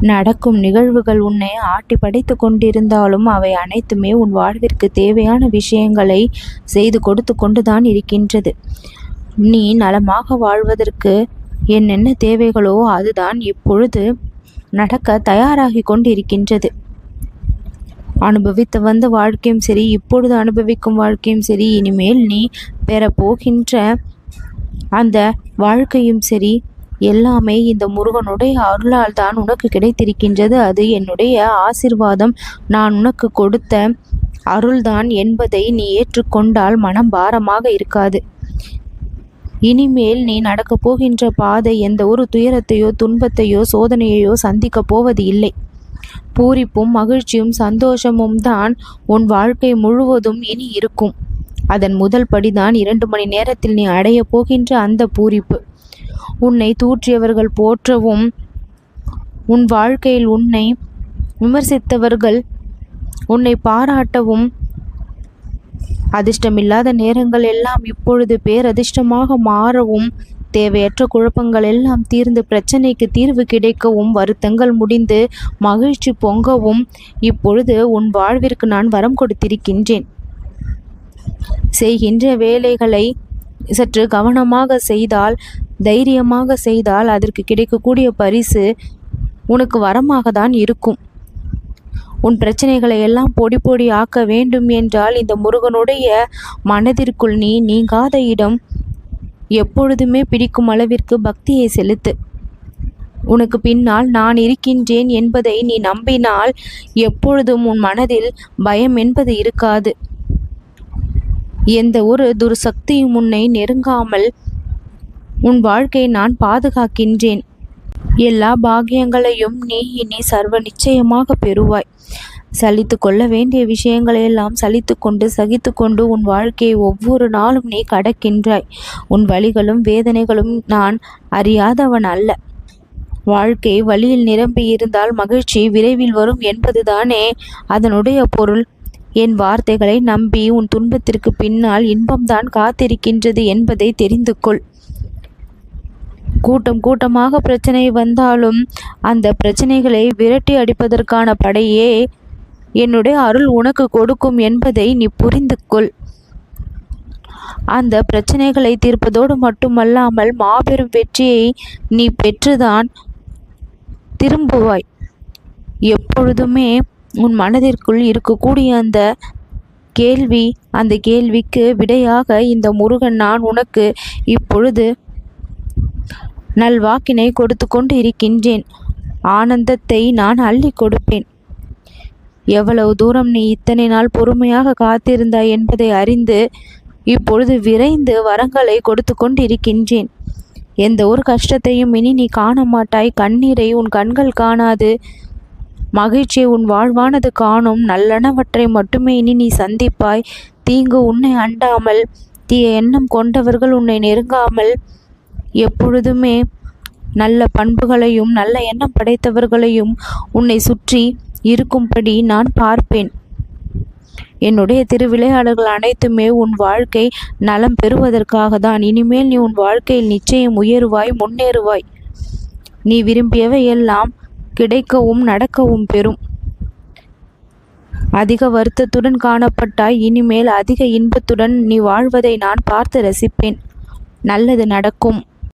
நடக்கும் நிகழ்வுகள் உன்னை ஆட்டி படைத்து கொண்டிருந்தாலும் அவை அனைத்துமே உன் வாழ்விற்கு தேவையான விஷயங்களை செய்து கொடுத்து கொண்டுதான் இருக்கின்றது. நீ நலமாக வாழ்வதற்கு என்னென்ன தேவைகளோ அதுதான் இப்பொழுது நடக்க தயாராகி கொண்டிருக்கின்றது. அனுபவித்து வந்த வாழ்க்கையும் சரி இப்பொழுது அனுபவிக்கும் வாழ்க்கையும் சரி இனிமேல் நீ பெறப்போகின்ற அந்த வாழ்க்கையும் சரி எல்லாமே இந்த முருகனுடைய அருளால் தான் உனக்கு கிடைத்திருக்கின்றது. அது என்னுடைய ஆசிர்வாதம். நான் உனக்கு கொடுத்த அருள்தான் என்பதை நீ ஏற்றுக்கொண்டால் மனம் பாரமாக இருக்காது. இனிமேல் நீ நடக்கப் போகின்ற பாதை எந்த ஒரு துயரத்தையோ துன்பத்தையோ சோதனையையோ சந்திக்கப் போவது இல்லை. பூரிப்பும் மகிழ்ச்சியும் சந்தோஷமும் தான் உன் வாழ்க்கை முழுவதும் இனி இருக்கும். அதன் முதல் படிதான் இரண்டு மணி நேரத்தில் நீ அடையப் போகின்ற அந்த பூரிப்பு. உன்னை தூற்றியவர்கள் போற்றவும் உன் வாழ்க்கையில் உன்னை விமர்சித்தவர்கள் உன்னை பாராட்டவும் அதிர்ஷ்டமில்லாத நேரங்கள் எல்லாம் இப்பொழுது பேரதிர்ஷ்டமாக மாறவும் தேவையற்ற குழப்பங்கள் எல்லாம் தீர்ந்து பிரச்சனைக்கு தீர்வு கிடைக்கவும் வருத்தங்கள் முடிந்து மகிழ்ச்சி பொங்கவும் இப்பொழுது உன் வாழ்விற்கு நான் வரம் கொடுத்திருக்கின்றேன். செய்கின்ற வேலைகளை சற்று கவனமாக செய்தால் தைரியமாக செய்தால் அதற்கு கிடைக்கக்கூடிய பரிசு உனக்கு வரமாக தான் இருக்கும். உன் பிரச்சனைகளை எல்லாம் பொடி பொடி ஆக்க வேண்டும் என்றால் இந்த முருகனுடைய மனதிற்குள் நீ நீங்காத இடம் எப்பொழுதுமே பிடிக்கும் அளவிற்கு பக்தியை செலுத்து. உனக்கு பின்னால் நான் இருக்கின்றேன் என்பதை நீ நம்பினால் எப்பொழுதும் உன் மனதில் பயம் என்பது இருக்காது. எந்த ஒரு துர்சக்தியும் உன்னை நெருங்காமல் உன் வாழ்க்கையை நான் பாதுகாக்கின்றேன். எல்லா பாக்கியங்களையும் நீ இனி சர்வ நிச்சயமாக பெறுவாய். சலித்து கொள்ள வேண்டிய விஷயங்களையெல்லாம் சலித்து கொண்டு சகித்து கொண்டு உன் வாழ்க்கையை ஒவ்வொரு நாளும் நீ கடக்கின்றாய். உன் வழிகளும் வேதனைகளும் நான் அறியாதவன் அல்ல. வாழ்க்கை வழியில் நிரம்பி இருந்தால் மகிழ்ச்சி விரைவில் வரும் என்பதுதானே அதனுடைய பொருள். என் வார்த்தைகளை நம்பி உன் துன்பத்திற்கு பின்னால் இன்பம்தான் காத்திருக்கின்றது என்பதை தெரிந்து கொள் கூட்டம் கூட்டமாக பிரச்சனை வந்தாலும் அந்த பிரச்சனைகளை விரட்டி அடிப்பதற்கான படையே என்னுடைய அருள் உனக்கு கொடுக்கும் என்பதை நீ புரிந்து கொள் அந்த பிரச்சனைகளை தீர்ப்பதோடு மட்டுமல்லாமல் மாபெரும் வெற்றியை நீ பெற்றுதான் திரும்புவாய். எப்பொழுதுமே உன் மனதிற்குள் இருக்கக்கூடிய அந்த கேள்வி அந்த கேள்விக்கு விடையாக இந்த முருகன் நான் உனக்கு இப்பொழுது நல்வாக்கினை கொடுத்து கொண்டு இருக்கின்றேன். ஆனந்தத்தை நான் அள்ளி கொடுப்பேன். எவ்வளவு தூரம் நீ இத்தனை நாள் பொறுமையாக காத்திருந்தாய் என்பதை அறிந்து இப்பொழுது விரைந்து வரங்களை கொடுத்து கொண்டு இருக்கின்றேன். எந்த ஒரு கஷ்டத்தையும் இனி நீ காண மாட்டாய் கண்ணீரை உன் கண்கள் காணாது. மகிழ்ச்சியை உன் வாழ்வானது காணும். நல்லனவற்றை மட்டுமே இனி நீ சந்திப்பாய். தீங்கு உன்னை அண்டாமல் தீய எண்ணம் கொண்டவர்கள் உன்னை நெருங்காமல் எப்பொழுதுமே நல்ல பண்புகளையும் நல்ல எண்ணம் படைத்தவர்களையும் உன்னை சுற்றி இருக்கும்படி நான் பார்ப்பேன். என்னுடைய திருவிளையாடல்கள் அனைத்துமே உன் வாழ்க்கை நலம் பெறுவதற்காக தான். இனிமேல் நீ உன் வாழ்க்கையில் நிச்சயம் உயருவாய் முன்னேறுவாய். நீ விரும்பியவை எல்லாம் கிடைக்கவும் நடக்கவும் பெறும். அதிக வருத்தத்துடன் காணப்பட்டாய். இனிமேல் அதிக இன்பத்துடன் நீ வாழ்வதை நான் பார்த்து ரசிப்பேன். நல்லது நடக்கும்.